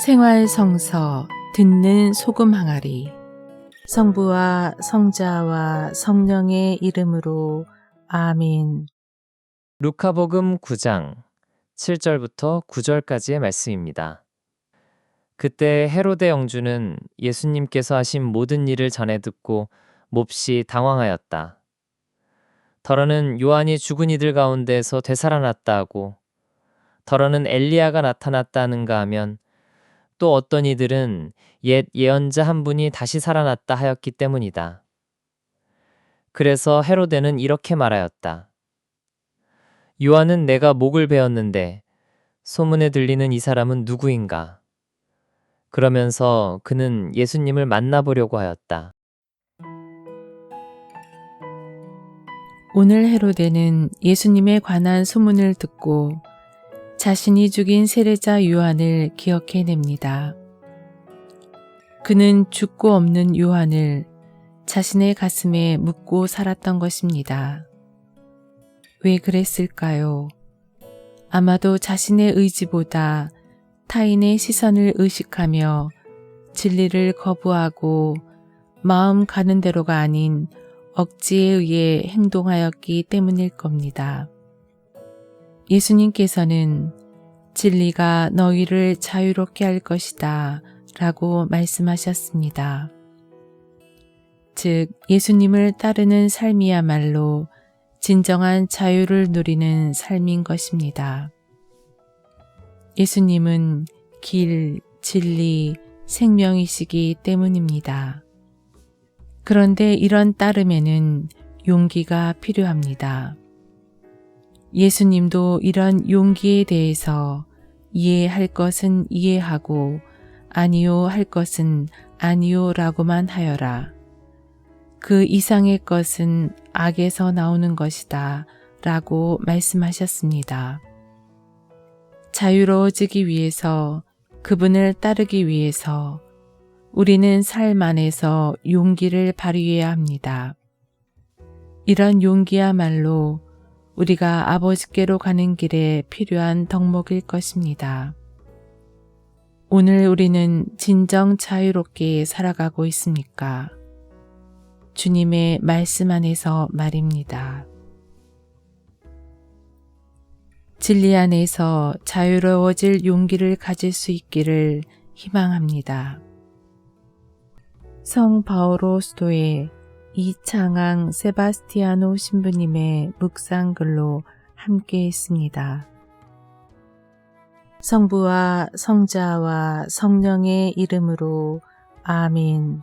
생활 성서 듣는 소금 항아리 성부와 성자와 성령의 이름으로 아멘. 루카복음 9장 7절부터 9절까지의 말씀입니다. 그때 헤로데 영주는 예수님께서 하신 모든 일을 전해 듣고 몹시 당황하였다. 더러는 요한이 죽은 이들 가운데서 되살아났다 하고 더러는 엘리야가 나타났다는가 하면 또 어떤 이들은 옛 예언자 한 분이 다시 살아났다 하였기 때문이다. 그래서 헤로데는 이렇게 말하였다. 요한은 내가 목을 베었는데 소문에 들리는 이 사람은 누구인가? 그러면서 그는 예수님을 만나보려고 하였다. 오늘 헤로데는 예수님에 관한 소문을 듣고 자신이 죽인 세례자 요한을 기억해냅니다. 그는 죽고 없는 요한을 자신의 가슴에 묻고 살았던 것입니다. 왜 그랬을까요? 아마도 자신의 의지보다 타인의 시선을 의식하며 진리를 거부하고 마음 가는 대로가 아닌 억지에 의해 행동하였기 때문일 겁니다. 예수님께서는 진리가 너희를 자유롭게 할 것이다 라고 말씀하셨습니다. 즉, 예수님을 따르는 삶이야말로 진정한 자유를 누리는 삶인 것입니다. 예수님은 길, 진리, 생명이시기 때문입니다. 그런데 이런 따름에는 용기가 필요합니다. 예수님도 이런 용기에 대해서 이해할 것은 이해하고 아니요 할 것은 아니요 라고만 하여라. 그 이상의 것은 악에서 나오는 것이다 라고 말씀하셨습니다. 자유로워지기 위해서 그분을 따르기 위해서 우리는 삶 안에서 용기를 발휘해야 합니다. 이런 용기야말로 우리가 아버지께로 가는 길에 필요한 덕목일 것입니다. 오늘 우리는 진정 자유롭게 살아가고 있습니까? 주님의 말씀 안에서 말입니다. 진리 안에서 자유로워질 용기를 가질 수 있기를 희망합니다. 성 바오로 수도의 이창앙 세바스티아노 신부님의 묵상글로 함께 했습니다. 성부와 성자와 성령의 이름으로 아멘.